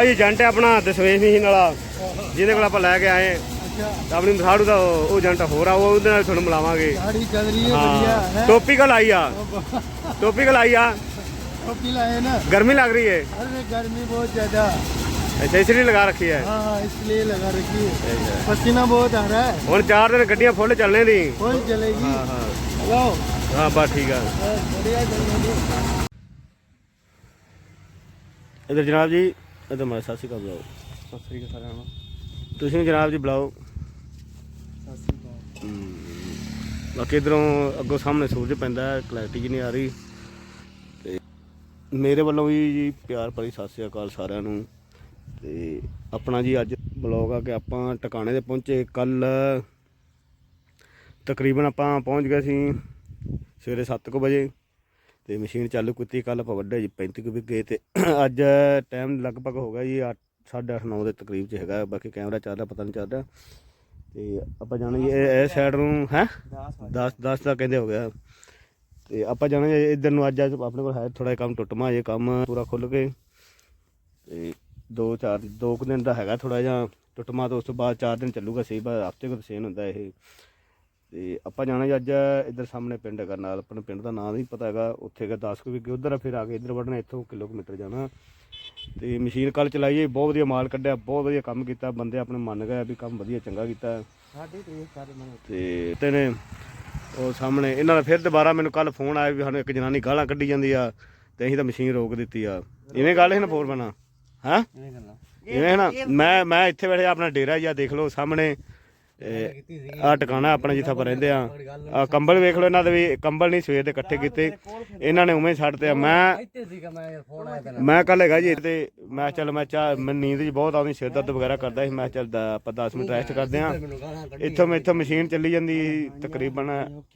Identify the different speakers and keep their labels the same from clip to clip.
Speaker 1: ਆਹ ਏਜੰਟ ਹੈ ਆਪਣਾ ਦਸਵੇਸ਼ ਮਹੀਨ ਵਾਲਾ। ਜਿਹਦੇ ਕੋਲ ਆਪਾਂ ਲੈ ਕੇ ਆਏ। ਤਾਂ ਆਪਣੀ ਮਸਾੜੂ ਦਾ ਉਹ ਏਜੰਟ ਹੋਰ ਆ ਉਹ ਉਹਦੇ ਨਾਲ ਤੁਹਾਨੂੰ ਮਿਲਾਵਾਂਗੇ।
Speaker 2: ਸਾੜੀ ਚੱਲ ਰਹੀ ਹੈ ਵਧੀਆ
Speaker 1: ਹੈ।
Speaker 2: ਟੋਪੀ
Speaker 1: ਕਲ ਆਈ ਆ। ਟੋਪੀ ਕਲ ਆਈ ਆ।
Speaker 2: ਟੋਪੀ ਲਾਏ ਨਾ।
Speaker 1: ਗਰਮੀ ਲੱਗ ਰਹੀ ਹੈ।
Speaker 2: ਅਰੇ ਗਰਮੀ ਬਹੁਤ ਜ਼ਿਆਦਾ।
Speaker 1: ਅੱਛਾ ਇਸ ਲਈ ਲਗਾ ਰੱਖੀ ਹੈ।
Speaker 2: ਹਾਂ ਹਾਂ ਇਸ ਲਈ ਲਗਾ ਰੱਖੀ ਹੈ। ਪਸੀਨਾ ਬਹੁਤ ਆ ਰਿਹਾ ਹੈ।
Speaker 1: ਹੁਣ ਚਾਰ ਦਿਨ ਗੱਡੀਆਂ ਫੁੱਲ ਚੱਲਣੇ ਦੀ।
Speaker 2: ਫੁੱਲ ਚੱਲੇਗੀ।
Speaker 1: ਹਾਂ ਹਾਂ।
Speaker 2: ਲਓ।
Speaker 1: ਹਾਂ ਬਸ ਠੀਕ ਆ।
Speaker 2: ਬੜੀਆ ਚੱਲਣੀ
Speaker 1: ਇਧਰ ਜਨਾਬ ਜੀ ਇਹ ਤਾਂ ਮੈਂ ਸਤਿ ਸ਼੍ਰੀ ਅਕਾਲ ਬੁਲਾਓ।
Speaker 2: ਸਤਿ ਸ੍ਰੀ ਅਕਾਲ
Speaker 1: ਸਾਰਿਆਂ ਨੂੰ। ਤੁਸੀਂ ਜਨਾਬ ਜੀ ਬੁਲਾਓ।
Speaker 2: ਸਤਿ ਸ੍ਰੀ
Speaker 1: ਅਕਾਲ। ਬਾਕੀ ਇਧਰੋਂ ਅੱਗੋਂ ਸਾਹਮਣੇ ਸੂਰਜ ਪੈਂਦਾ ਹੈ ਕਲੈਰਿਟੀ ਜੀ ਨਹੀਂ ਆ ਰਹੀ। ਤੇ ਮੇਰੇ ਵੱਲੋਂ ਵੀ ਜੀ ਪਿਆਰ ਭਰੀ ਸਤਿ ਸ਼੍ਰੀ ਅਕਾਲ ਸਾਰਿਆਂ ਨੂੰ। ਤੇ ਆਪਣਾ ਜੀ ਅੱਜ ਬਲੌਗ ਆ ਕਿ ਆਪਾਂ ਟਿਕਾਣੇ ਤੇ ਪਹੁੰਚੇ। ਕੱਲ ਤਕਰੀਬਨ ਆਪਾਂ ਪਹੁੰਚ ਗਏ ਸੀ ਸਵੇਰੇ 7:00 ਵਜੇ। ਤੇ ਮਸ਼ੀਨ ਚਾਲੂ ਕੀਤੀ ਕੱਲ ਆਪਾਂ ਵੱਡੇ ਜੀ 35 ਕੁ ਵੀ ਗਏ ਤੇ ਅੱਜ ਟਾਈਮ ਲਗਭਗ ਹੋ ਗਿਆ ਜੀ 8:30 9 ਦੇ ਤਕਰੀਬ ਚ ਹੈਗਾ ਬਾਕੀ ਕੈਮਰਾ ਚੱਲ ਰਿਹਾ ਪਤਾ ਨਹੀਂ ਚੱਲ ਰਿਹਾ ਤੇ ਆਪਾਂ ਜਾਣਾ ਜੀ ਇਹ ਇਹ ਸਾਈਡ ਨੂੰ ਹੈ? 10 10 ਦਾ ਕਹਿੰਦੇ ਹੋ ਗਿਆ। ਤੇ ਆਪਾਂ ਜਾਣਾ ਜੀ ਇੱਧਰ ਨੂੰ ਅੱਜ ਅੱਜ ਆਪਣੇ ਕੋਲ ਹੈ ਥੋੜਾ ਕੰਮ ਟੁੱਟਮਾ ਜੇ ਕੰਮ ਪੂਰਾ ਖੁੱਲ ਕੇ। ਤੇ 2 4 ਦੋ ਕੁ ਦਿਨ ਦਾ ਹੈਗਾ ਥੋੜਾ ਜਿਹਾ ਟੁੱਟਮਾ ਤੋਂ ਉਸ ਤੋਂ ਬਾਅਦ 4 ਦਿਨ ਚੱਲੂਗਾ ਸਹੀ ਬਾਅਦ ਹਫ਼ਤੇ ਕੋ ਸੇਨ ਹੁੰਦਾ ਇਹ। ਤੇ ਆਪਾਂ ਜਾਣਾ ਜੀ ਅੱਜ ਇੱਧਰ ਸਾਹਮਣੇ ਪਿੰਡ ਹੈਗਾ ਆਪਣੇ ਪਿੰਡ ਦਾ ਨਾਮ ਨਹੀਂ ਪਤਾ ਹੈਗਾ ਉੱਥੇ ਹੈਗਾ 10 ਕੁ ਵਿਗੇ ਉਧਰ ਫਿਰ ਆ ਕੇ ਇੱਧਰ ਵੜਨਾ ਇੱਥੋਂ ਕਿਲੋਮੀਟਰ ਜਾਣਾ। ਤੇ ਮਸ਼ੀਨ ਕੱਲ ਚਲਾਈਏ ਬਹੁਤ ਵਧੀਆ ਮਾਲ ਕੱਢਿਆ ਬਹੁਤ ਵਧੀਆ ਕੰਮ ਕੀਤਾ ਬੰਦੇ ਆਪਣੇ ਮੰਨ ਗਏ ਵੀ ਕੰਮ ਵਧੀਆ ਚੰਗਾ ਕੀਤਾ।
Speaker 2: ਸਾਡੇ ਤੇ ਸਾਰੇ ਮੰਨ
Speaker 1: ਤੇ ਤੇਨੇ ਉਹ ਸਾਹਮਣੇ ਇਹਨਾਂ ਦਾ ਫਿਰ ਦੁਬਾਰਾ ਮੈਨੂੰ ਕੱਲ ਫੋਨ ਆਇਆ ਵੀ ਸਾਨੂੰ ਇੱਕ ਜਨਾਨੀ ਗਾਲਾਂ ਕੱਢੀ ਜਾਂਦੀ ਆ ਤੇ ਅਸੀਂ ਤਾਂ ਮਸ਼ੀਨ ਰੋਕ ਦਿੱਤੀ ਆ। ਇਵੇਂ ਗੱਲ ਹੈ ਨਾ ਫੋਰ
Speaker 2: ਬਣਾ ਹਾਂ?
Speaker 1: ਇਵੇਂ ਗੱਲਾਂ। ਨਾ? ਮੈਂ ਮੈਂ ਇੱਥੇ ਬੈਠੇ ਆਪਣਾ ਡੇਰਾ ਜਿਹਾ ਦੇਖ ਲਓ ਸਾਹਮਣੇ। ਆ ਟਿਕਾਣਾ ਆਪਣਾ ਜਿੱਥੇ ਆਪਾਂ ਰਹਿੰਦੇ ਆ। ਕੰਬਲ ਵੇਖ ਲਓ ਇਹਨਾਂ ਦੇ ਵੀ ਕੰਬਲ ਨਹੀਂ ਸਵੇਰ ਦੇ ਇਕੱਠੇ ਕੀਤੇ। ਇਹਨਾਂ ਨੇ ਉਵੇਂ ਛੱਡਤੇ ਆ ਮੈਂ ਮੈਂ ਕੱਲ ਹੈਗਾ ਜੀ ਤੇ ਮੈਂ ਚੱਲ ਮੈਂ ਚਾਹ ਮੈਂ ਨੀਂਦ ਜੀ ਬਹੁਤ ਆਉਂਦੀ ਸਿਰ ਦਰਦ ਵਗੈਰਾ ਕਰਦਾ ਸੀ। ਮੈਂ ਚੱਲ ਆਪਾਂ 10 ਮਿੰਟ ਰੈਸਟ ਕਰਦੇ ਆ ਇੱਥੋਂ ਮੈਂ ਇੱਥੋਂ ਮਸ਼ੀਨ ਚੱਲੀ ਜਾਂਦੀ ਤਕਰੀਬਨ।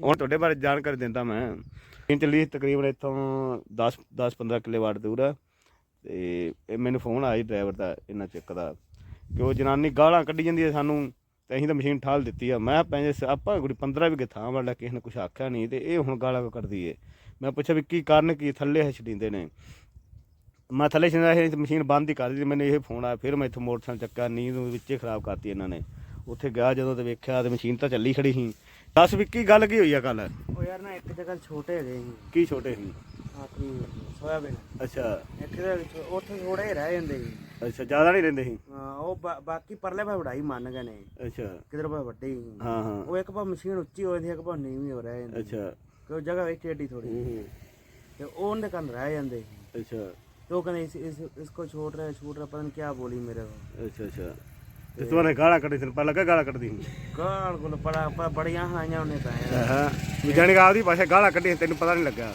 Speaker 1: ਹੁਣ ਤੁਹਾਡੇ ਬਾਰੇ ਜਾਣਕਾਰੀ ਦਿੰਦਾ ਮੈਂ। ਮਸ਼ੀਨ ਚੱਲੀ ਤਕਰੀਬਨ ਇੱਥੋਂ 10 10 15 ਕਿਲੇ ਵਾਟ ਦੂਰ। ਆ ਤੇ ਮੈਨੂੰ ਫੋਨ ਆਇਆ ਡਰਾਈਵਰ ਦਾ ਇਹਨਾਂ ਚੱਕ ਦਾ। ਕਿ ਉਹ ਜਨਾਨੀ ਗਾਲਾਂ ਕੱਢੀ ਜਾਂਦੀ ਹੈ ਸਾਨੂੰ। ਤੇ ਅਸੀਂ ਤਾਂ ਮਸ਼ੀਨ ਠਾਲ ਦਿੱਤੀ ਆ। ਮੈਂ ਪੈਂਜੇ ਸ- ਆਪਾਂ ਕੋਈ 15 ਵੀ ਥਾਂ ਵਾਲਾ ਕਿਸੇ ਨੇ ਕੁਝ ਆਖਿਆ ਨਹੀਂ ਤੇ ਇਹ ਹੁਣ ਗਾਲਾਂ ਕੱਢਦੀ ਏ? ਮੈਂ ਪੁੱਛਿਆ ਵੀ ਕੀ ਕਾਰਨ ਕੀ ਥੱਲੇ ਛੜੀਂਦੇ ਨੇ? ਮੈਂ ਥੱਲੇ ਛਿੰਦਾ ਇਹ ਮਸ਼ੀਨ ਬੰਦ ਹੀ ਕਰ ਦਿੱਤੀ ਮੈਨੂੰ ਇਹ ਫੋਨ ਆਇਆ ਫਿਰ ਮੈਂ ਇੱਥੋਂ ਮੋਟਰਸਾਈਕਲ ਚੱਕਿਆ ਨੀਂਦ ਵਿੱਚੇ ਖਰਾਬ ਕਰਤੀ ਇਹਨਾਂ ਨੇ। ਉੱਥੇ ਗਿਆ ਜਦੋਂ ਤੇ ਵੇਖਿਆ ਤੇ ਮਸ਼ੀਨ ਤਾਂ ਚੱਲੀ ਖੜੀ ਸੀ। ਦੱਸ ਵੀ ਕੀ ਗੱਲ ਕੀ ਹੋਈ ਆ ਕੱਲ
Speaker 2: ਉਹ ਯਾਰ ਨਾ ਇੱਕ ਜਗ੍ਹਾ ਛੋਟੇ ਹੈਗੇ ਸੀ।
Speaker 1: ਕੀ ਛੋਟੇ ਸੀ?
Speaker 2: ਆਪਣੀ ਸੋਇਆਬੀਨ।
Speaker 1: ਅੱਛਾ।
Speaker 2: ਇੱਥੇ ਦੇ ਵਿੱਚ ਉੱਥੇ ਥੋੜੇ ਰਹਿ ਜਾਂਦੇ ਜੀ
Speaker 1: ਅੱਛਾ ਜ਼ਿਆਦਾ ਨਹੀਂ ਰਹਿੰਦੇ ਸੀ?
Speaker 2: ਹਾਂ, ਉਹ ਬਾ- ਬਾਕੀ ਪਰਲੇ ਭਾਵੇਂ ਵਡਾਈ ਮੰਨ ਗਏ ਨੇ।
Speaker 1: ਅੱਛਾ।
Speaker 2: ਕਿਧਰ ਭਾਵੇਂ ਵੱਡੇ ਹੀ ਨੇ।
Speaker 1: ਹਾਂ ਹਾਂ।
Speaker 2: ਉਹ ਇੱਕ ਭਾਵੇਂ ਮਸ਼ੀਨ ਉੱਚੀ ਹੋਏ ਦੀ ਇੱਕ ਭਾਵੇਂ ਨੀਵੀਂ ਹੋ ਰਹਿ ਜਾਂਦੀ
Speaker 1: ਅੱਛਾ।
Speaker 2: ਕਿ ਉਹ ਜਗ੍ਹਾ ਵਿੱਚ ਏਡੀ ਥੋੜੀ
Speaker 1: ਹੂੰ ਹੂੰ,
Speaker 2: ਤੇ ਉਹ ਉਹਦੇ ਕੰਨ ਰਹਿ ਜਾਂਦੇ ਸੀ।
Speaker 1: ਅੱਛਾ।
Speaker 2: ਤੇ ਉਹ ਕਹਿੰਦੇ ਇਸ ਇਸ ਇਸਕੋ ਛੋਟ ਰਿਹਾ ਛੋਟ ਰਿਹਾ ਪਤਾ ਨਹੀਂ ਕੀ ਬੋਲੀ ਮੇਰੇ को
Speaker 1: ਅੱਛਾ ਅੱਛਾ। ਇਸ ਤੋਂ ਨੇ ਗਾਲਾਂ ਕੱਢੀ ਸੀ ਪਹਿਲਾਂ ਕਾ ਗਾਲਾਂ ਕੱਢਦੀ ਸੀ?
Speaker 2: ਗਾਲ ਗੁਲ ਬੜਾ ਬੜੀਆਂ ਹਾਈਆਂ ਉਹਨੇ ਤਾਂ।
Speaker 1: ਹਾਂ ਵੀ ਜਾਣੀ ਕਿ ਆਪਦੀ ਭਾਸ਼ਾ ਗਾਲਾਂ ਕੱਢੀ ਤੈਨੂੰ ਪਤਾ ਨਹੀਂ ਲੱਗਾ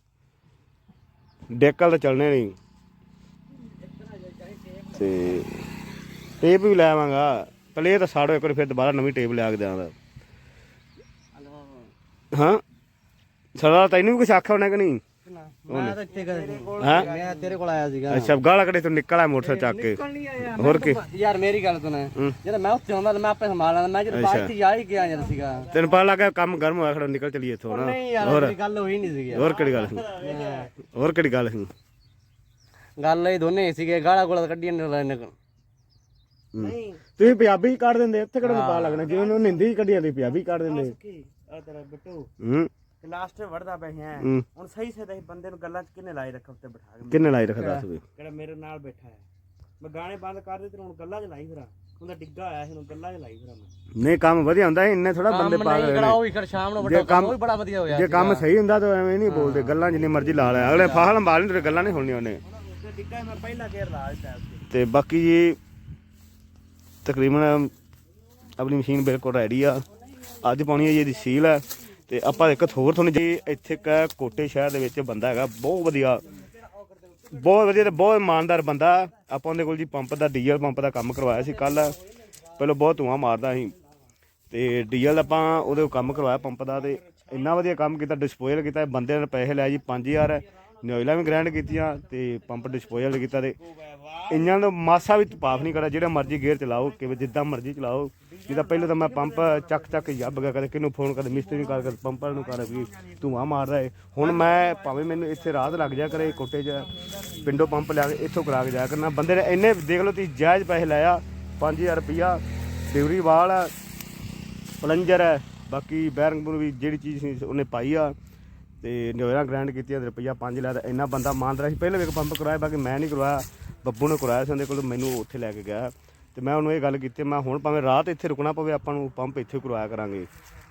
Speaker 1: ਡੇਕਲ ਤਾਂ ਚੱਲਣੇ ਨਹੀਂ। ਤੇ ਟੇਪ ਵੀ ਲੈ ਆਵਾਂਗਾ। ਇਹ ਤਾਂ ਸਾੜੋ ਇੱਕ ਵਾਰੀ ਫਿਰ ਦੁਬਾਰਾ ਨਵੀਂ ਟੇਪ ਲਿਆ ਕੇ ਦਿਆਂਗਾ। ਹਾਂ। ਸਦਾ ਤੈਨੂੰ ਵੀ ਕੁਛ ਆਖਿਆ ਹੋਣਾ ਕਿ ਨਹੀਂ?
Speaker 2: ਮੈਂ ਤਾਂ ਇੱਥੇ ਕਦੇ
Speaker 1: ਹਾਂ?
Speaker 2: ਮੈਂ ਤੇਰੇ ਕੋਲ ਆਇਆ ਸੀਗਾ।
Speaker 1: ਅੱਛਾ ਗਾਲਾਂ ਕੱਢੇ ਤੂੰ ਨਿਕਲ ਆਇਆ ਮੋਟਰਸਾਈਕਲ ਚੱਕ ਕੇ।
Speaker 2: ਨਹੀਂ ਆਇਆ।
Speaker 1: ਹੋਰ ਕੀ?
Speaker 2: ਯਾਰ ਮੇਰੀ ਗੱਲ ਸੁਣ।
Speaker 1: ਹੂੰ।
Speaker 2: ਜਦੋਂ ਮੈਂ ਉੱਥੇ ਆਉਂਦਾ ਤਾਂ ਮੈਂ ਆਪੇ ਸੰਭਾਲ ਲੈਂਦਾ। ਮੈਂ ਜਦੋਂ ਬਾਅਦ ਚ ਆ ਹੀ ਗਿਆ ਜਦ ਸੀਗਾ।
Speaker 1: ਤੈਨੂੰ ਪਤਾ ਲੱਗਾ ਕੰਮ ਗਰਮ ਹੋਇਆ ਖੜਾ ਨਿਕਲ ਚਲੀਏ ਇੱਥੋਂ ਨਾ।
Speaker 2: ਨਹੀਂ ਯਾਰ
Speaker 1: ਹੋਰ।
Speaker 2: ਮੇਰੀ ਗੱਲ ਹੋਈ ਨਹੀਂ ਸੀਗੀ।
Speaker 1: ਹੋਰ ਕਿਹੜੀ ਗੱਲ ਸੀ? ਹੋਰ ਕਿਹੜੀ ਗੱਲ ਸੀ?
Speaker 2: ਗੱਲ ਇਹ ਦੋਨੇ ਸੀਗੇ। ਗਾਲਾਂ ਗੋਲਾ ਕੱਢੀਆਂ ਨੇ ਲੈਣ
Speaker 1: ਨਹੀਂ। ਤੁਸੀਂ ਪੰਜਾਬੀ ਕੱਢ ਦਿੰਦੇ ਇੱਥੇ ਕਿਹੜਾ ਪਾ ਲੱਗਣਾ? ਜਿਵੇਂ ਉਹਨੂੰ ਹਿੰਦੀ ਕੱਢੀ ਜਾਂਦੀ ਪੰਜਾਬੀ ਕੱਢ ਦਿੰਦੇ।
Speaker 2: ਆ ਤੇਰਾ ਬਿੱਟੂ।
Speaker 1: ਹੂੰ।
Speaker 2: ਲਾਸਟ ਤੇ ਵੜਦਾ ਪਏ ਹੈ।
Speaker 1: ਹੂੰ।
Speaker 2: ਹੁਣ ਸਹੀ ਸੇ ਤਾਂ ਬੰਦੇ ਨੂੰ ਗੱਲਾਂ ਚ ਕਿੰਨੇ ਲਾਈ ਰੱਖ ਉੱਤੇ ਬਿਠਾ ਕੇ
Speaker 1: ਕਿੰਨੇ ਲਾਈ ਰੱਖਦਾ ਦੱਸ ਵੀ।
Speaker 2: ਕਿਹੜਾ ਮੇਰੇ ਨਾਲ ਬੈਠਾ ਹੈ। ਮੈਂ ਗਾਣੇ ਬੰਦ ਕਰ ਦਿੱਤੇ ਹੁਣ ਗੱਲਾਂ ਚ ਲਾਈ ਫਿਰਾਂ। ਉਹਦਾ ਡਿੱਗਾ ਆਇਆ ਸੀ ਹੁਣ ਗੱਲਾਂ ਚ ਲਾਈ ਫਿਰਾਂ ਮੈਂ।
Speaker 1: ਨਹੀਂ ਕੰਮ ਵਧੀਆ ਹੁੰਦਾ ਇੰਨੇ ਥੋੜਾ ਬੰਦੇ ਪਾਗਲ ਨੇ
Speaker 2: ਉਹ ਵੀ ਕਰ ਸ਼ਾਮ ਨੂੰ
Speaker 1: ਜੇ ਕੰਮ
Speaker 2: ਉਹ ਵੀ ਬੜਾ ਵਧੀਆ ਹੋਇਆ
Speaker 1: ਜੇ ਕੰਮ ਸਹੀ ਹੁੰਦਾ ਤਾਂ ਐਵੇਂ ਨਹੀਂ ਬੋਲਦੇ ਗੱਲਾਂ ਜਿੰਨੀ ਮਰਜ਼ੀ ਲਾ ਲੈ। ਅਗਲੇ ਫਾਹਲ ਸੰਭਾਲ ਨਹੀਂ ਤੇ ਗੱਲਾਂ ਨਹੀਂ ਸੁਣਨੀਆਂ ਉਹਨੇ।
Speaker 2: ਤੇ ਡਿੱਗਾ ਮੈਂ ਪਹਿਲਾ ਗੇਰ ਲਾ ਦਿੱਤਾ ਉੱਤੇ।
Speaker 1: ਤੇ ਬਾਕੀ ਜੀ ਤਕਰੀਬਨ ਆਪਣੀ ਮਸ਼ੀਨ ਬਿਲਕੁਲ ਰੈਡੀ ਆ। ਅੱਜ ਪਾਉਣੀ ਹੈ ਜੀ ਇਹਦੀ ਸੀਲ ਹੈ। ਤੇ ਆਪਾਂ ਇੱਕ ਹੋਰ ਤੁਹਾਨੂੰ ਜੀ ਇੱਥੇ ਇੱਕ ਕੋਟੇ ਸ਼ਹਿਰ ਦੇ ਵਿੱਚ ਬੰਦਾ ਹੈਗਾ, ਬਹੁਤ ਵਧੀਆ। ਬਹੁਤ ਵਧੀਆ ਤੇ ਬਹੁਤ ਇਮਾਨਦਾਰ ਬੰਦਾ। ਆਪਾਂ ਉਹਦੇ ਕੋਲ ਜੀ ਪੰਪ ਦਾ, ਡੀਜ਼ਲ ਪੰਪ ਦਾ ਕੰਮ ਕਰਵਾਇਆ ਸੀ ਕੱਲ ਪਹਿਲਾਂ ਬਹੁਤ ਧੂਆਂ ਮਾਰਦਾ ਸੀ। ਤੇ ਡੀਜ਼ਲ ਆਪਾਂ ਉਹਦੇ ਕੰਮ ਕਰਵਾਇਆ ਪੰਪ ਦਾ ਤੇ ਇੰਨਾ ਵਧੀਆ ਕੰਮ ਕੀਤਾ ਡਿਸਪੋਜ਼ਲ ਕੀਤਾ, ਬੰਦੇ ਨੇ ਪੈਸੇ ਲਿਆ ਜੀ 5000 ਨੋਇਲਾਂ ਵੀ ਗ੍ਰੈਂਡ ਕੀਤੀਆਂ ਤੇ ਪੰਪ ਡਿਸਪੋਜ਼ਲ ਕੀਤਾ ਤੇ ਇੰਜਨ ਦਾ ਮਾਸਾ ਵੀ ਪਾਫ ਨਹੀਂ ਕਰਿਆ ਜਿਹੜਾ ਮਰਜ਼ੀ ਗੇਅਰ ਚਲਾਓ ਕਿਵੇਂ ਜਿੱਦਾਂ ਮਰਜ਼ੀ ਚਲਾਓ। ਜਿੱਦਾਂ ਪਹਿਲਾਂ ਤਾਂ ਮੈਂ ਪੰਪ ਚੱਕ ਚੱਕ ਜੱਬ ਗਿਆ ਕਦੇ ਕਿਹਨੂੰ ਫੋਨ ਕਰ ਮਿਸਤਰੀ ਨੂੰ ਕਰ ਕਰ ਪੰਪਰ ਨੂੰ ਕਰ ਵੀ ਧੂਆਂ ਮਾਰਦਾ ਏ। ਹੁਣ ਮੈਂ ਭਾਵੇਂ ਮੈਨੂੰ ਇੱਥੇ ਰਾਤ ਲੱਗ ਜਾ ਕਰੇ ਕੋਟੇ 'ਚ ਪਿੰਡੋਂ ਪੰਪ ਲਿਆ ਕੇ ਇੱਥੋਂ ਕਰਾ ਕੇ ਜਾਇਆ ਕਰਨਾ। ਬੰਦੇ ਨੇ ਇੰਨੇ ਦੇਖ ਲਓ ਤੁਸੀਂ ਜਾਇਜ਼ ਪੈਸੇ ਲਾਇਆ 5000 ਰੁਪਿਆ ਡਿਊਰੀ ਵਾਲ ਆ, ਪਲੰਜਰ ਹੈ ਬਾਕੀ ਬੈਰਿੰਗ ਬੂਰ ਵੀ ਜਿਹੜੀ ਚੀਜ਼ ਸੀ ਉਹਨੇ ਪਾਈ ਆ। ਤੇ ਨਿਓਰਾ ਗ੍ਰੈਂਡ ਕੀਤੀਆਂ ਤੇ ਰੁਪਈਆ 5 ਲਿਆ ਤਾਂ ਇੰਨਾ ਬੰਦਾ ਮੰਨਦਾ ਸੀ। ਪਹਿਲੇ ਵੀ ਇੱਕ ਪੰਪ ਕਰਵਾਇਆ, ਬਾਕੀ ਮੈਂ ਨਹੀਂ ਕਰਵਾਇਆ। ਬੱਬੂ ਨੇ ਕਰਵਾਇਆ ਸੀ, ਉਹਦੇ ਕੋਲ ਮੈਨੂੰ ਉੱਥੇ ਲੈ ਕੇ ਗਿਆ। ਤੇ ਮੈਂ ਉਹਨੂੰ ਇਹ ਗੱਲ ਕੀਤੀ, ਮੈਂ ਹੁਣ ਭਾਵੇਂ ਰਾਤ ਇੱਥੇ ਰੁਕਣਾ ਪਵੇ, ਆਪਾਂ ਨੂੰ ਪੰਪ ਇੱਥੇ ਕਰਵਾਇਆ ਕਰਾਂਗੇ।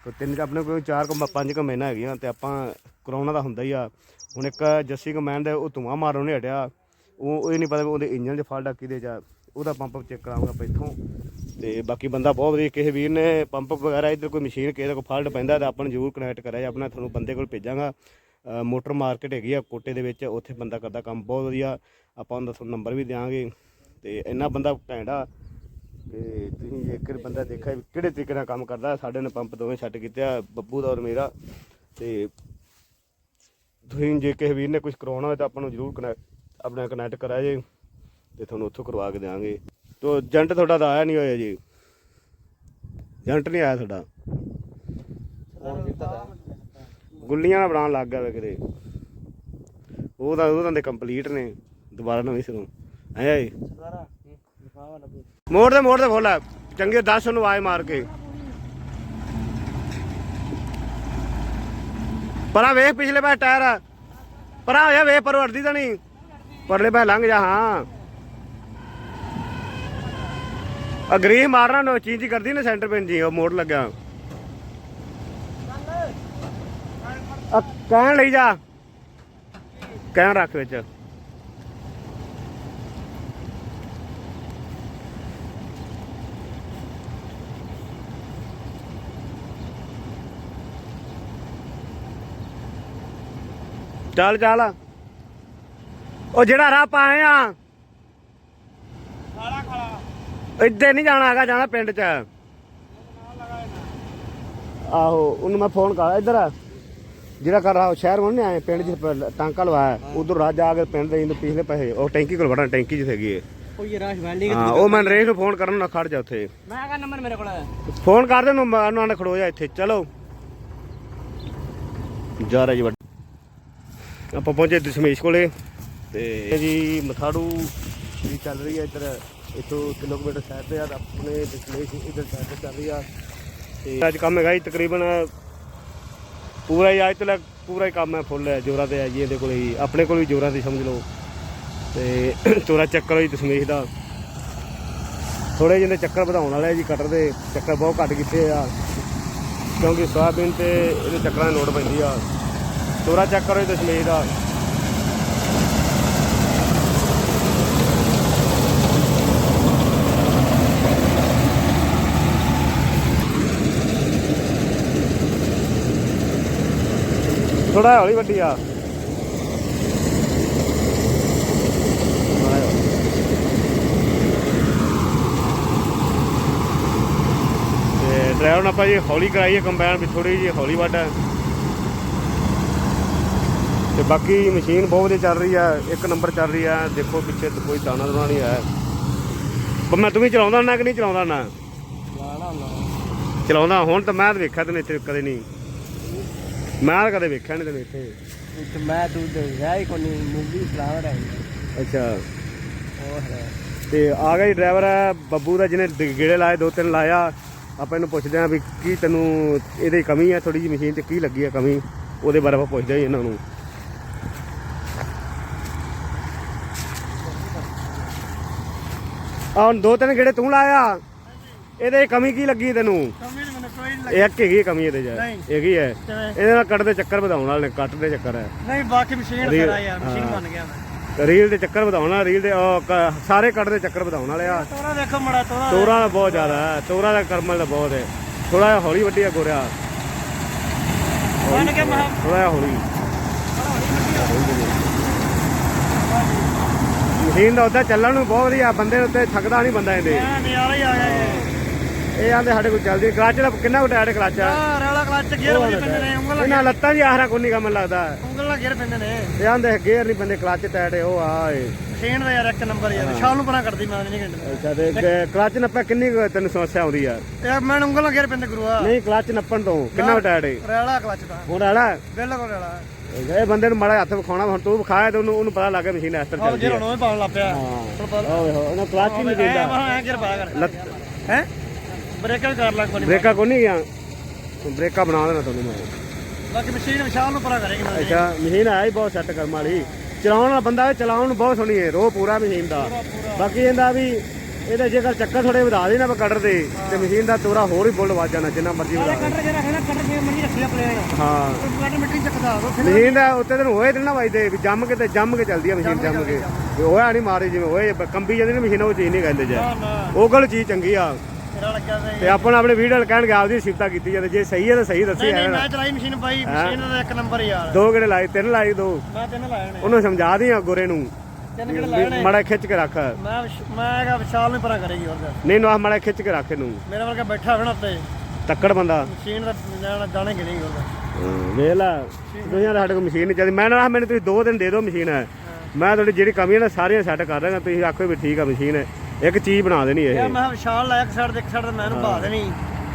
Speaker 1: ਕੋਈ ਤਿੰਨ ਆਪਣੇ ਕੋਲ ਚਾਰ ਕੁ ਪੰਜ ਕੁ ਮਹੀਨਾ ਹੈਗੀਆਂ ਤੇ ਆਪਾਂ ਕਰਾਉਣਾ ਤਾਂ ਹੁੰਦਾ ਹੀ ਆ। ਹੁਣ ਇੱਕ ਜੱਸੀ ਕਮੈਂਡ ਦਾ ਉਹ ਧੂਆਂ ਮਾਰੋਂ ਨੇ ਹਟਿਆ। ਉਹ, ਇਹ ਨਹੀਂ ਪਤਾ ਵੀ ਉਹਦੇ ਇੰਜਨ 'ਚ ਫਾਲਟ ਆ ਕਿਹਦੇ 'ਚ ਆ। ਉਹਦਾ ਪੰਪ ਚੈੱਕ ਕਰਾਉਂਗਾ ਆਪਾਂ ਇੱਥੋਂ। ਤੇ ਬਾਕੀ ਬੰਦਾ ਬਹੁਤ ਵਧੀਆ, ਕਿਸੇ ਵੀਰ ਨੇ ਪੰਪ ਵਗੈਰਾ ਇੱਧਰ ਕੋਈ ਮਸ਼ੀਨ ਕਿਸੇ ਦਾ ਕੋਈ ਫਾਲਟ ਪੈਂਦਾ ਤਾਂ ਆਪਾਂ ਨੂੰ ਜ਼ਰੂਰ ਕਨੈਕਟ ਕਰਿਆ, ਆਪਣਾ ਤੁਹਾਨੂੰ ਬੰਦੇ ਕੋਲ ਭੇਜਾਂਗਾ। ਮੋਟਰ ਮਾਰਕੀਟ ਹੈਗੀ ਆ ਕੋਟੇ ਦੇ ਵਿੱਚ, ਉੱਥੇ ਬੰਦਾ ਕਰਦਾ ਕੰਮ ਬਹੁਤ ਵਧੀਆ। ਆਪਾਂ ਉਹਦਾ ਤੁਹਾਨੂੰ ਨੰਬਰ ਵੀ ਦਿਆਂਗੇ। ਤੇ ਇੰਨਾ ਬੰਦਾ ਘੈਂਟ ਆ। ਤੇ ਤੁਸੀਂ ਜੇਕਰ ਬੰਦਾ ਦੇਖਿਆ ਵੀ ਕਿਹੜੇ ਤਰੀਕੇ ਨਾਲ ਕੰਮ ਕਰਦਾ, ਸਾਡੇ ਨੇ ਪੰਪ ਦੋਵੇਂ ਛੱਡ ਕੀਤੇ ਆ, ਬੱਬੂ ਦਾ ਔਰ ਮੇਰਾ। ਤੇ ਤੁਸੀਂ ਜੇ ਕਿਸੇ ਵੀਰ ਨੇ ਕੁਝ ਕਰਾਉਣਾ ਹੋਵੇ ਤਾਂ ਆਪਾਂ ਨੂੰ ਜ਼ਰੂਰ ਕਨੈਕਟ ਆਪਣਾ ਕਨੈਕਟ ਕਰਾਇਆ ਜੇ, ਤੇ ਤੁਹਾਨੂੰ ਉੱਥੋਂ ਕਰਵਾ ਕੇ ਦੇਵਾਂਗੇ ਤੋ ਏਜੰਟ ਤੁਹਾਡਾ ਤਾਂ ਆਇਆ ਨਹੀਂ ਹੋਇਆ ਜੀ। ਏਜੰਟ ਨਹੀਂ ਆਇਆ ਤੁਹਾਡਾ। ਗੁੱਲੀਆਂ ਨਾਲ ਬਣਾਉਣ ਲੱਗ ਗਿਆ ਵੇ ਕਿਤੇ। ਉਹ ਤਾਂ ਉਹ ਦੇ ਕੰਪਲੀਟ ਨੇ। ਦੁਬਾਰਾ ਨਵੇਂ ਸਿਰੋਂ। ਐ ਮੋੜ ਦੇ ਮੋੜ ਦੇ ਫੁੱਲ। ਚੰਗੇ 10 ਨੂੰ ਆਏ ਮਾਰ ਕੇ। ਪਰਾਂ ਵੇਖ ਪਿਛਲੇ ਪਾਸੇ ਟਾਇਰ ਪਰਾਂ ਹੋਇਆ ਵੇਖ, ਪਰ ਵਰਦੀ ਤਾਂ ਨਹੀਂ। ਪਰਲੇ ਪਾਸੇ ਲੰਘ ਜਾ, ਹਾਂ। ਅਗਰੀ ਮਾਰਨਾ, ਨੋ ਚੀਜ਼ ਕਰਦੀ, ਨਾ ਸੈਂਟਰ ਪਿੰਡ ਜੀ ਉਹ ਮੋੜ ਲੱਗਿਆ। ਆ ਕਹਿਣ ਲਈ ਜਾ। ਕਹਿਣ ਰੱਖ ਵਿੱਚ। ਚੱਲ ਚੱਲ। ਉਹ ਜਿਹੜਾ ਰਾਹ ਪਾਏ ਆ ਇੱਥੇ ਨਹੀਂ ਜਾਣਾ ਹੈਗਾ ਜਾਣਾ ਪਿੰਡ ਚ। ਆਹੋ ਉਹਨੂੰ ਮੈਂ ਫੋਨ ਕਰ ਇੱਧਰ ਆ। ਜਿਹੜਾ ਕਰ ਰਹਾ ਸ਼ਹਿਰ ਨਹੀਂ ਆਏ ਪਿੰਡ ਪ- ਟਾਂਕਾ ਲਵਾਇਆ ਉਧਰ ਰਾਹ ਜਾ ਕੇ ਪਿੰਡ ਦੇ ਪਿਛਲੇ ਪੈਸੇ ਉਹ ਟੈਂਕੀ ਕੋਲ ਵੜਨਾ ਟੈਂਕੀ ਜਿੱਥੇ ਹੈਗੀ ਹੈ।
Speaker 2: ਕੋਈ ਰਾਸ਼ ਵੈਲਡਿੰਗ
Speaker 1: ਹਾਂ ਉਹ ਮੈਂ ਨਰੇਸ਼ ਨੂੰ ਫੋਨ ਕਰਨ ਨਾ ਖੜ ਜਾ ਉੱਥੇ।
Speaker 2: ਮੈਂ ਕਹਾ ਨੰਬਰ ਮੇਰੇ ਕੋਲ
Speaker 1: ਫੋਨ ਕਰ ਦੇ ਨੂੰ ਉਹਨਾਂ ਨੇ ਖੜੋ ਜਾ ਇੱਥੇ ਚਲੋ। ਜਾ ਰਿਹਾ ਜੀ ਵੱਡ- ਆਪਾਂ ਪਹੁੰਚੇ ਦਸ਼ਮੇਸ਼ ਕੋਲੇ ਤੇ ਜੀ ਮਥਾੜੂ ਵੀ ਚੱਲ ਰਹੀ ਹੈ ਇੱਧਰ। ਇੱਥੋਂ ਕਿਲੋਮੀਟਰ ਸਾਈਡ ਤੇ ਆ, ਤਾਂ ਆਪਣੇ ਦਸ਼ਮੇਸ਼ ਇੱਧਰ ਸਾਈਡ ਤੇ ਚੱਲ ਰਹੀ ਆ। ਤੇ ਅੱਜ ਕੰਮ ਹੈਗਾ ਜੀ, ਤਕਰੀਬਨ ਪੂਰਾ ਹੀ, ਅੱਜ ਤੱਕ ਪੂਰਾ ਹੀ ਕੰਮ ਹੈ, ਫੁੱਲ ਹੈ, ਜੋਰਾਂ ਤੇ ਹੈ ਜੀ, ਇਹਦੇ ਕੋਲ ਹੀ, ਆਪਣੇ ਕੋਲ ਵੀ ਜੋਰਾਂ ਤੇ ਸਮਝ ਲਓ। ਤੇ ਚੋਰਾ ਚੱਕਰ ਹੋਈ, ਦਸ਼ਮੇਸ਼ ਦਾ। ਥੋੜੇ ਜਿਹੇ ਚੱਕਰ ਵਧਾਉਣ ਵਾਲੇ ਆ ਜੀ, ਕਟਰ ਦੇ ਚੱਕਰ ਬਹੁਤ ਘੱਟ ਕੀਤੇ ਆ। ਕਿਉਂਕਿ ਸੋਇਆਬੀਨ ਤੇ ਇਹਦੇ ਚੱਕਰਾਂ ਦੀ ਲੋੜ ਪੈਂਦੀ ਆ। ਚੋਰਾ ਚੱਕਰ ਹੋਈ ਦਸ਼ਮੇਸ਼ ਦਾ। ਥੋੜਾ ਹੌਲੀ ਵੱਡੀ ਆ। ਤੇ ਡਰਾਈਵਰ ਨੂੰ ਆਪਾਂ ਜੀ ਹੌਲੀ ਕਰਾਈਏ ਕੰਬਾਈਨ ਵੀ ਥੋੜੀ ਜੀ ਹੌਲੀ ਹੈ ਤੇ ਬਾਕੀ ਮਸ਼ੀਨ ਬਹੁਤ ਵਧੀਆ ਚੱਲ ਰਹੀ ਆ ਇੱਕ ਨੰਬਰ ਚੱਲ ਰਹੀ ਆ। ਦੇਖੋ ਪਿੱਛੇ ਕੋਈ ਦਾਣਾ ਦੂਣਾ ਨਹੀਂ ਆਇਆ। ਪਰ ਮੈਂ ਤੂੰ ਵੀ ਚਲਾਉਂਦਾ ਨਾ ਕਿ ਨਹੀਂ ਚਲਾਉਂਦਾ ਨਾ ਚਲਾਉਂਦਾ ਹੁਣ ਤਾਂ ਮੈਂ ਤਾਂ ਵੇਖਿਆ ਤੈਨੂੰ ਇੱਥੇ ਕਦੇ ਨਹੀਂ। ਮੈਂ ਤਾਂ ਕਦੇ ਵੇਖਿਆ ਨਹੀਂ ਤੈਨੂੰ ਇੱਥੇ।
Speaker 2: ਇੱਕ ਮੈਂ ਤੂੰ ਦੇ ਗਿਆ ਹੀ ਕੋਈ ਮੂਵੀ ਫਲਾਵਰ ਹੈ
Speaker 1: ਅੱਛਾ।
Speaker 2: ਉਹ ਹੈ
Speaker 1: ਤੇ ਆ ਗਿਆ ਜੀ ਡਰਾਈਵਰ ਬੱਬੂ ਦਾ ਜਿਹਨੇ ਗੇੜੇ ਲਾਏ ਦੋ ਤਿੰਨ ਲਾਇਆ। ਆਪਾਂ ਇਹਨੂੰ ਪੁੱਛਦੇ ਆਂ ਵੀ ਕੀ ਤੈਨੂੰ ਇਹਦੀ ਕਮੀ ਹੈ ਥੋੜੀ ਜਿਹੀ ਮਸ਼ੀਨ ਤੇ ਕੀ ਲੱਗੀ ਹੈ ਕਮੀ? ਉਹਦੇ ਬਾਰੇ ਆਪਾਂ ਪੁੱਛਦੇ ਹਾਂ ਇਹਨਾਂ ਨੂੰ। ਆ ਹੁਣ ਦੋ ਤਿੰਨ ਗੇੜੇ ਤੂੰ ਲਾਇਆ। ਇਹਦੇ ਕਮੀ ਕੀ ਲੱਗੀ ਤੈਨੂੰ?
Speaker 2: ਕਮੀ ਮੈਨੂੰ ਨਹੀਂ
Speaker 1: ਇੱਕ ਹੈਗੀ ਕਮੀ ਇਹਦੇ 'ਚ।
Speaker 2: ਨਹੀਂ।
Speaker 1: ਹੈਗੀ ਹੈ
Speaker 2: ਕਿਵੇਂ?
Speaker 1: ਇਹਦੇ ਨਾਲ ਕੱਟ ਦੇ ਚੱਕਰ ਵਧਾਉਣ ਵਾਲੇ ਕੱਟ ਦੇ ਚੱਕਰ ਹੈ
Speaker 2: ਨਹੀਂ ਬਾਕੀ ਮਸ਼ੀਨ ਖੜਾ ਯਾਰ ਮਸ਼ੀਨ। ਬਣ ਗਿਆ ਮੈਂ।
Speaker 1: ਰੀਲ ਦੇ ਚੱਕਰ ਵਧਾਉਣ ਵਾਲੇ ਰੀਲ ਦੇ ਉਹ ਕ- ਸਾਰੇ ਕੱਟ ਦੇ ਚੱਕਰ ਵਧਾਉਣ ਵਾਲੇ ਆ।
Speaker 2: ਤੋਰਾ ਦੇਖੋ ਮੜਾ ਤੋਰਾ
Speaker 1: ਤੋਰਾ ਦਾ ਬਹੁਤ ਜ਼ਿਆਦਾ ਹੈ ਤੋਰਾ ਦਾ ਕਰਮਲ ਦਾ ਬਹੁਤ ਹੈ ਥੋੜਾ ਜਿਹਾ ਹੌਲੀ ਵੱਡੀ ਆ ਗੋਰਿਆ।
Speaker 2: ਮਹਾ
Speaker 1: ਥੋੜਾ ਜਿਹਾ ਹੌਲੀ। ਮਸ਼ੀਨ ਦਾ ਉੱਦਾਂ ਚੱਲਣ ਨੂੰ ਬਹੁਤ ਵਧੀਆ ਬੰਦੇ ਉੱਤੇ ਥੱਕਦਾ ਨਹੀਂ ਬੰਦਾ ਇਹਦੇ।
Speaker 2: ਹੀ ਆ ਗਿਆ ਇਹ।
Speaker 1: ਇਹ ਆਂਦੇ ਸਾਡੇ ਕੋਲ ਚੱਲਦੀ ਕਲਚ ਦਾ ਕਿੰਨਾ ਕੁ ਟਾਇਰ ਕਲਚ ਆ?
Speaker 2: ਰੇਲਾ ਕਲੱਚ ਗੇਅਰ ਵਾਲੀ ਪੈਂਦੇ ਨੇ ਉਂਗਲ
Speaker 1: ਇਹਨਾਂ ਲੱਤਾਂ ਦੀ ਆਹਰਾ ਕੋਈ ਨਹੀਂ ਕੰਮ ਲੱਗਦਾ
Speaker 2: ਉਂਗਲ ਨਾਲ ਗੇਅਰ ਪੈਂਦੇ ਨੇ।
Speaker 1: ਇਹ ਆਂਦੇ ਗੇਅਰ ਨਹੀਂ ਬੰਦੇ ਕਲਚ ਟਾਇਰ ਉਹ ਆ ਏ
Speaker 2: ਮਸ਼ੀਨ ਦਾ ਯਾਰ ਇੱਕ ਨੰਬਰ ਯਾਰ ਸ਼ਾਲ ਨੂੰ ਪਰਾਂ ਕੱਢਦੀ ਮੈਂ ਨਹੀਂ ਘੰਟੇ
Speaker 1: ਅੱਛਾ ਤੇ ਕਲਚ ਨੱਪਾ ਕਿੰਨੀ ਤੈਨੂੰ ਸਮੱਸਿਆ ਆਉਂਦੀ ਆ?
Speaker 2: ਇਹ ਮੈਂ ਉਂਗਲ ਨਾਲ ਗੇਅਰ ਪੈਂਦੇ ਗੁਰੂਆ
Speaker 1: ਨਹੀਂ ਕਲਚ ਨੱਪਣ ਤੋਂ ਕਿੰਨਾ ਟਾਇਰ ਏ
Speaker 2: ਰੇਲਾ ਕਲੱਚ ਦਾ
Speaker 1: ਹੁਣ ਵਾਲਾ
Speaker 2: ਬਿਲਕੁਲ ਰੇਲਾ।
Speaker 1: ਇਹ ਬੰਦੇ ਨੂੰ ਮਾੜਾ ਹੱਥ ਵਿਖਾਉਣਾ ਹੁਣ ਤੂੰ ਵਿਖਾਇਆ ਤੇ ਉਹਨੂੰ ਉਹਨੂੰ ਪਤਾ ਲੱਗ ਗਿਆ ਮਸ਼ੀਨ ਇਸ ਤਰ੍ਹਾਂ ਚੱਲਦੀ
Speaker 2: ਗੇਅਰ
Speaker 1: ਆ
Speaker 2: ਹੁਣ ਉਹ ਪਾਉਣ ਲੱਗ ਪਿਆ।
Speaker 1: ਹਾਂ। ਓਏ ਹੋ ਉਹਨਾਂ ਕਲਚ ਹੀ ਨਹੀਂ ਦਿੰਦਾ।
Speaker 2: ਹਾਂ ਹੈ? ਬ੍ਰੇਕਾਂ ਕਰ ਲੱਗ ਕੋਈ
Speaker 1: ਬ੍ਰੇਕਾਂ ਕੋਈ ਨਹੀਂ ਆ ਬ੍ਰੇਕਾਂ ਬਣਾ ਦੇਣਾ ਤੁਹਾਨੂੰ ਮੈਂ।
Speaker 2: ਬਾਕੀ ਮਸ਼ੀਨ ਵਿਸ਼ਾਲ ਨੂੰ ਪਰਾਂ ਕਰੇਗੀ ਮੈਂ
Speaker 1: ਅੱਛਾ ਮਸ਼ੀਨ ਆਇਆ ਹੀ ਬਹੁਤ ਸੈੱਟ ਕਰਮ ਵਾਲੀ। ਚਲਾਉਣ ਵਾਲਾ ਬੰਦਾ ਚਲਾਉਣ ਨੂੰ ਬਹੁਤ ਸੋਹਣੀ ਹੈ ਰੋ ਪੂਰਾ ਮਸ਼ੀਨ ਦਾ। ਬਾਕੀ ਇਹਦਾ ਵੀ ਇਹਦਾ ਜੇਕਰ ਚੱਕਰ ਥੋੜੇ ਵਧਾ ਦੇਣਾ ਆਪਾਂ ਕਟਰ ਦੇ ਤੇ ਮਸ਼ੀਨ ਦਾ ਤੋਰਾ ਹੋਰ ਹੀ ਬੁੱਲ ਵੱਜ ਜਾਣਾ ਜਿੰਨਾ ਮਰਜ਼ੀ ਵਧਾ ਦੇ।
Speaker 2: ਕਟਰ ਜਿਹੜਾ ਹੈ ਨਾ ਕਟਰ ਜਿਵੇਂ ਮਰਜ਼ੀ ਰੱਖਿਆ ਪਲੇਨ
Speaker 1: ਹਾਂ।
Speaker 2: ਕਟਰ ਮਿੱਟੀ ਚੱਕਦਾ ਉਹ ਫਿਰ
Speaker 1: ਮਸ਼ੀਨ ਦਾ ਉੱਤੇ ਤੈਨੂੰ ਹੋਏ ਤੇ ਨਾ ਵੱਜਦੇ ਵੀ ਜੰਮ ਕੇ ਤੇ ਜੰਮ ਕੇ ਚੱਲਦੀ ਆ ਮਸ਼ੀਨ ਜੰਮ ਕੇ ਵੀ ਹੋਇਆ ਨਹੀਂ ਮਾਰੇ ਜਿਵੇਂ ਹੋਏ ਕੰਬੀ ਜਾਂਦੀ ਨਾ ਮਸ਼ੀਨ ਉਹ ਚੀਜ਼ ਨਹੀਂ ਕਹਿੰਦੇ ਜੇ।
Speaker 2: ਨਾ ਨਾ।
Speaker 1: ਉਹ ਗੱਲ ਚੀਜ਼ ਚੰਗੀ ਆ।
Speaker 2: ਤੇਰਾ ਲੱਗਿਆ ਤੇ
Speaker 1: ਤੇ ਆਪਾਂ ਆਪਣੇ ਵੀਡੀਓ ਕਹਿਣਗੇ ਆਪਦੀ ਸਿਫਤਾਂ ਕੀਤੀ ਜਾਂਦੇ ਜੇ ਸਹੀ ਹੈ ਤਾਂ ਸਹੀ ਦੱਸੀ
Speaker 2: ਨਹੀਂ ਨਹੀਂ ਮੈਂ ਚਲਾਈ ਮਸ਼ੀਨ ਬਾਈ ਮਸ਼ੀਨ ਦਾ ਇੱਕ ਨੰਬਰ ਯਾਰ।
Speaker 1: ਦੋ ਗੇੜੇ ਲਾਏ? ਤਿੰਨ ਲਾਈ ਦੋ।
Speaker 2: ਮੈਂ ਤਿੰਨ ਲਾਏ ਨੇ।
Speaker 1: ਉਹਨੂੰ ਸਮਝਾ ਦੀ ਆ ਗੋਰੇ ਨੂੰ।
Speaker 2: ਤਿੰਨ ਕਿਹੜੇ ਲਾਏ ਨੇ?
Speaker 1: ਮੜਾ ਖਿੱਚ ਕੇ ਰੱਖ।
Speaker 2: ਮੈਂ ਮੈਂ ਹੈਗਾ ਵਿਸ਼ਾਲ ਨੂੰ ਪਰਾਂ ਕਰੇਗੀ ਹੋਰ।
Speaker 1: ਨਹੀਂ ਨਾ ਮੜਾ ਖਿੱਚ ਕੇ ਰੱਖ ਇਹਨੂੰ।
Speaker 2: ਮੇਰੇ ਵਰਗਾ ਬੈਠਾ ਹੋਣਾ ਉੱਤੇ।
Speaker 1: ਤੱਕੜ ਬੰਦਾ।
Speaker 2: ਮਸ਼ੀਨ ਦਾ ਜਾਣਾ ਜਾਣੇ ਗਿਣੇਗੀ ਹੋਰ।
Speaker 1: ਵੇਖ ਲੈ। ਦੁਨੀਆ ਦਾ ਸਾਡੇ ਕੋਲ ਮਸ਼ੀਨ ਨਹੀਂ ਚੱਲਦੀ। ਮੈਂ ਨਾ ਮੈਨੂੰ ਤੁਸੀਂ ਦੋ ਦਿਨ ਦੇ ਦਿਓ ਮਸ਼ੀਨ। ਮੈਂ ਤੁਹਾਡੀ ਜਿਹੜੀ ਕਮੀਆਂ ਨੇ ਸਾਰੀਆਂ ਸੈੱਟ ਕਰ ਦਾਂਗਾ ਤੁਸੀਂ ਆਖੋ ਵੀ ਠੀਕ ਆ ਮਸ਼ੀਨ। ਹੈ ਇੱਕ ਚੀਜ਼ ਬਣਾ ਦੇਣੀ ਇਹ।
Speaker 2: ਯਾਰ ਮੈਂ ਵਿਸ਼ਾਲ ਲਾਇਆ ਇੱਕ ਸਾਈਡ ਤੇ ਇੱਕ ਸਾਈਡ ਤੇ ਮੈਂ ਇਹਨੂੰ ਬਹਾ ਦੇਣੀ।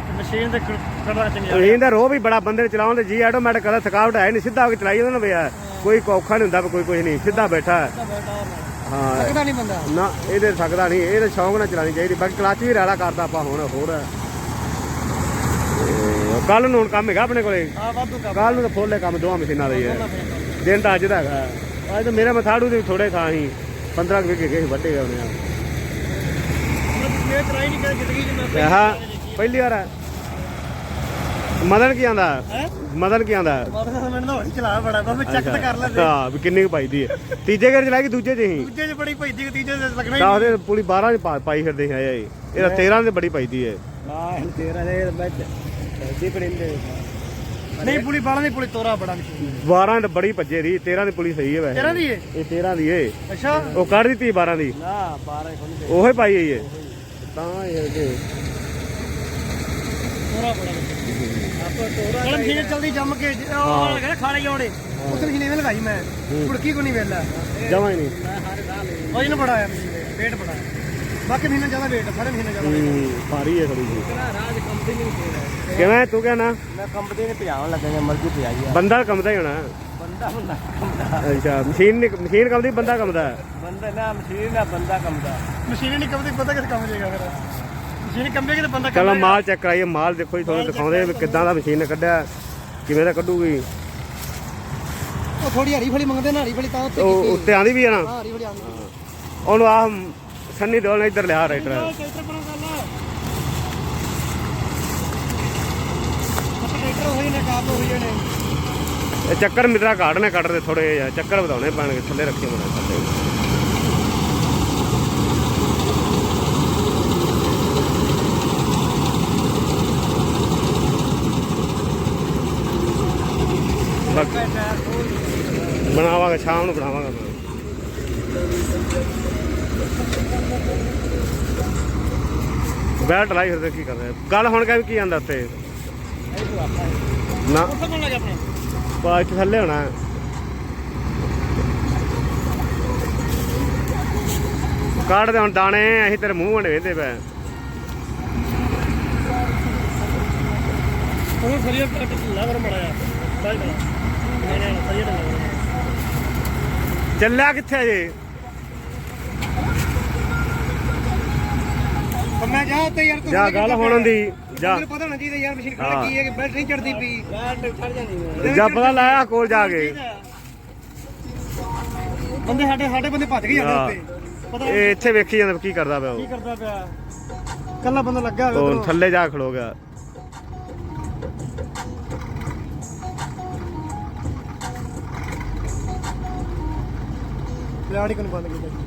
Speaker 2: ਤੇ ਮਸ਼ੀਨ ਤੇ ਕੜਾ ਚੰਗੀ ਆ
Speaker 1: ਮਸ਼ੀਨ ਦਾ ਰੋਹ ਵੀ ਬੜਾ ਬੰਦੇ ਨੂੰ ਚਲਾਉਣ ਦੇ ਜੀ ਆਟੋਮੈਟਿਕ ਕਰਦਾ ਥਕਾਵਟ ਹੈ ਨਹੀਂ ਸਿੱਧਾ ਹੋ ਕੇ ਚਲਾਈ ਜਾਂਦਾ ਪਿਆ। ਕੋਈ ਔਖਾ ਨਹੀਂ ਹੁੰਦਾ ਕੋਈ ਕੁਝ ਨਹੀਂ ਸਿੱਧਾ ਬੈਠਾ। ਹੈ। ਹਾਂ।
Speaker 2: ਲੱਗਦਾ ਨਹੀਂ ਬੰਦਾ।
Speaker 1: ਨਾ ਇਹਦੇ ਸਕਦਾ ਨਹੀਂ ਇਹਦੇ ਸ਼ੌਂਕ ਨਾਲ ਚਲਾਣੀ ਚਾਹੀਦੀ। ਬਾਕੀ ਕਲਚ ਵੀ ਰੈਲਾ ਕਰਦਾ ਆਪਾਂ ਹੁਣ ਹੋਰ। ਕੱਲ ਨੂੰ ਹੁਣ ਕੰਮ ਹੈਗਾ ਆਪਣੇ ਕੋਲੇ?
Speaker 2: ਆ ਵਾਧੂ ਕੰਮ
Speaker 1: ਕੱਲ ਨੂੰ ਤਾਂ ਫੋਲੇ ਕੰਮ ਦੋਵਾਂ ਮਸ਼ੀਨਾਂ ਦਾ ਹੀ ਹੈ। ਦਿਨ ਤਾਂ ਅੱਜ ਦਾ ਹੈਗਾ। ਅੱਜ ਤਾਂ ਮੇਰਾ ਮਥਾੜੂ ਦੇ ਥੋੜੇ ਥਾਂ ਸੀ। 15 ਕੁ ਵਿਕੇ ਗਏ ਵੱਡੇ ਗਏ ਉਹਨੇ ਆ।
Speaker 2: ਮੈਂ ਟਰਾਈ ਨਹੀਂ ਕਰੀ ਜ਼ਿੰਦਗੀ 'ਚ ਮੈਂ
Speaker 1: ਤੇ ਆਹ ਪਹਿਲੀ ਵਾਰ ਹੈ। ਮਦਨ ਕੀ ਆਂਦਾ?
Speaker 2: ਹੈ?
Speaker 1: ਮਦਨ ਕੀ ਆਂਦਾ?
Speaker 2: ਦਾ ਮੈਨੂੰ ਤਾਂ ਹੋਣੀ ਚਲਾ ਬੜਾ ਬਸ ਮੈਂ ਚੈੱਕ ਤਾਂ ਕਰ ਲੈਂਦੇ
Speaker 1: ਹਾਂ ਵੀ ਕਿੰਨੀ ਕੁ ਪਾਈਦੀ ਹੈ ਤੀਜੇ ਗੇੜ ਚਲਾਈ ਕਿ ਦੂਜੇ ਚ ਹੀ?
Speaker 2: ਦੂਜੇ 'ਚ ਬੜੀ ਭਈਦੀ ਕਿ ਤੀਜੇ 'ਚ ਲੱਗਣਾ ਹੀ
Speaker 1: ਤਾਂ ਉਹਦੇ ਪੂਰੀ 12 ਚ ਪਾ- ਪਾਈ ਫਿਰਦੇ ਹੈ ਇਹ ਇਹਦਾ 13 ਤੇ ਬੜੀ ਪਾਈਦੀ ਹੈ
Speaker 2: ਨਾ ਤੇਰਾ ਦੇ ਵਿੱਚ ਦੀ ਪੜਿੰਦੇ ਨਹੀਂ ਪੁਲੀ ਬਾਲਾਂ ਦੀ ਪੁਲੀ ਤੋਰਾ ਬੜਾ ਮਸ਼ੀਨ
Speaker 1: 12 ਤੇ ਬੜੀ ਭੱਜੇ ਦੀ 13 ਦੀ ਪੁਲੀ ਸਹੀ ਹੈ ਵੈਸੇ।
Speaker 2: ਤੇਰਾ ਦੀ ਏ?
Speaker 1: ਇਹ 13 ਦੀ ਏ।
Speaker 2: ਅੱਛਾ।
Speaker 1: ਉਹ ਕੱਢ ਦਿੱਤੀ 12 ਦੀ।
Speaker 2: ਨਾ 12 ਖੋਲੀ
Speaker 1: ਉਹੀ ਪਾਈ ਹੋਈ ਹੈ ਤਾਂ ਇਹ ਤੇ
Speaker 2: ਤੋਰਾ ਬੜਾ ਆਪਾਂ ਮਸ਼ੀਨ ਚਲਦੀ ਜੰਮ ਕੇ ਜ- ਉਹ ਕਹਿੰਦੇ ਖਾਣੇ ਜਾਉਣੇ ਉਸ ਮਸ਼ੀਨ ਐਵੇਂ ਲਗਾਈ ਮੈਂ। ਕੁੜਕੀ ਕੋ ਨਹੀਂ ਵੇਲਾ।
Speaker 1: ਜਮਾ ਹੀ ਨਹੀਂ।
Speaker 2: ਉਹ ਇਹਨੂੰ ਬੜਾ ਆਇਆ ਮਸ਼ੀਨ ਦੇ। weight ਬੜਾ। ਬਾਕੀ ਮਹੀਨਾ ਜ਼ਿਆਦਾ weight ਸਾਰੇ ਮਹੀਨੇ ਜ਼ਿਆਦਾ weight
Speaker 1: ਹੂੰ, ਭਾਰੀ ਹੈ ਥੋੜੀ ਜੀ
Speaker 2: ਰਾਜ ਕੰਪਨੀ ਨਹੀਂ
Speaker 1: ਕਿਵੇਂ? ਤੂੰ ਕਹਿਣਾ
Speaker 2: ਮੈਂ ਕੰਪਨੀ ਨੇ ਭਜਾਉਣ ਲੱਗਾ ਮਰਜ਼ੀ ਭਜਾਈ ਆ।
Speaker 1: ਬੰਦਾ ਕੰਮਦਾ ਹੀ ਹੋਣਾ।
Speaker 2: ਬੰਦਾ ਬੰਦਾ
Speaker 1: ਅੱਛਾ ਮਸ਼ੀਨ ਨਹੀਂ ਮਸ਼ੀਨ ਕੰਮਦੀ ਬੰਦਾ ਕੰਮਦਾ
Speaker 2: ਬੰਦਾ ਨਾ ਮਸ਼ੀਨ ਨਾ ਬੰਦਾ ਕੰਮਦਾ ਮਸ਼ੀਨ ਨਹੀਂ ਕੰਮਦੀ ਪਤਾ ਕਿਸ ਕੰਮ ਜੇਗਾ ਫਿਰ? ਮਸ਼ੀਨ ਕੰਮੇਗੀ ਤੇ ਬੰਦਾ
Speaker 1: ਚਲੋ ਮਾਲ ਚੈੱਕ ਕਰਾਈਏ ਮਾਲ ਦੇਖੋ ਜੀ ਤੁਹਾਨੂੰ ਦਿਖਾਉਂਦੇ ਵੀ ਕਿੱਦਾਂ ਦਾ ਮਸ਼ੀਨ ਨੇ ਕੱਢਿਆ ਕਿਵੇਂ ਦਾ ਕੱਢੂਗੀ।
Speaker 2: ਉਹ ਥੋੜੀ ਹਰੀ ਫਲੀ ਮੰਗਦੇ ਨਾ ਹਰੀ ਫਲੀ ਤਾਂ ਉੱਤੇ
Speaker 1: ਉਹ ਉੱਤੇ ਆਂਦੀ ਵੀ ਆ ਨਾ?
Speaker 2: ਹਰੀ ਫਲੀ ਆਉਂਦੀ।
Speaker 1: ਉਹਨੂੰ ਆਹ ਸੰਨੀ ਦਿਓਲ ਨੇ ਇੱਧਰ ਲਿਆ ਰਾਈਟਰ
Speaker 2: ਟਰੈਕਟਰ ਪਰ ਗੱਲ। ਟਰੈਕਟਰ ਹੋਈ ਨੇ ਕਾਪ ਹੋਈ ਨੇ।
Speaker 1: ਚੱਕਰ ਮਿੱਤਰਾ ਘਾੜਨੇ ਕੱਢਦੇ ਥੋੜੇ ਜਿਹਾ ਚੱਕਰ ਵਧਾਉਣੇ ਪੈਣਗੇ ਥੱਲੇ ਰੱਖੇ ਮਨੇ ਥੱਲੇ। ਬਣਾਵਾਂਗੇ ਸ਼ਾਮ ਨੂੰ ਬਣਾਵਾਂਗਾ ਬੈਟ ਲਾਈ ਫਿਰਦੇ ਕੀ ਕਰਦੇ ਗੱਲ ਹੁਣ ਕਹਿ ਕੀ ਆਂਦਾ ਉੱਤੇ ਨਾ।
Speaker 2: ਉੱਥੇ ਕੋਣ ਲੱਗੇ ਆਪਣੇ
Speaker 1: ਪਾ ਇੱਥੇ ਥੱਲੇ ਹੋਣਾ। ਕੱਢਦੇ ਹੁਣ ਦਾਣੇ ਅਸੀਂ ਤੇਰੇ ਮੂੰਹ ਵੰਡੇ ਵੇਂਦੇ ਪਏ।
Speaker 2: ਉਹ ਸਰੀਆ ਲਵਰ ਮੜਾਇਆ ਬਾਈ ਬੜਾ ਨਹੀਂ ਨਹੀਂ ਸਰੀਆ ਦਾ ਲਵਰ
Speaker 1: ਚੱਲਿਆ ਕਿੱਥੇ ਜੇ
Speaker 2: ਮੈਂ ਜਾ ਤੇ ਯਾਰ
Speaker 1: ਜਾ ਗੱਲ ਹੁਣ ਦੀ। ਜਾ
Speaker 2: ਮੈਨੂੰ ਪਤਾ ਹੋਣਾ ਚਾਹੀਦਾ ਯਾਰ ਮਸ਼ੀਨ। ਖੜਾ ਕੀ ਹੈ ਕਿ ਬੈਟਰੀ ਨਹੀਂ ਚੜਦੀ ਪਈ ਬੈਟਰੀ ਚੜ ਜਾਂਦੀ
Speaker 1: ਜਾ ਪਤਾ ਲਾਇਆ ਕੋਲ ਜਾ ਕੇ
Speaker 2: ਬੰਦੇ ਸਾਡੇ ਸਾਡੇ ਬੰਦੇ ਭੱਜ ਗਏ। ਜਾਂਦੇ ਉੱਤੇ ਪਤਾ
Speaker 1: ਇਹ ਇੱਥੇ ਵੇਖੀ ਜਾਂਦਾ ਕੀ ਕਰਦਾ ਪਿਆ
Speaker 2: ਕੀ
Speaker 1: ਉਹ
Speaker 2: ਕਰਦਾ ਪਿਆ ਕੱਲਾ ਬੰਦਾ ਲੱਗਾ ਹੋਇਆ
Speaker 1: ਉਹ
Speaker 2: ਉੱਧਰੋਂ।
Speaker 1: ਥੱਲੇ ਜਾ ਖਲੋ ਗਿਆ
Speaker 2: ਪਲਾੜੀ ਕੋਲ ਬੰਦ ਕੀਤਾ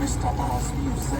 Speaker 3: Mr. Boss Music.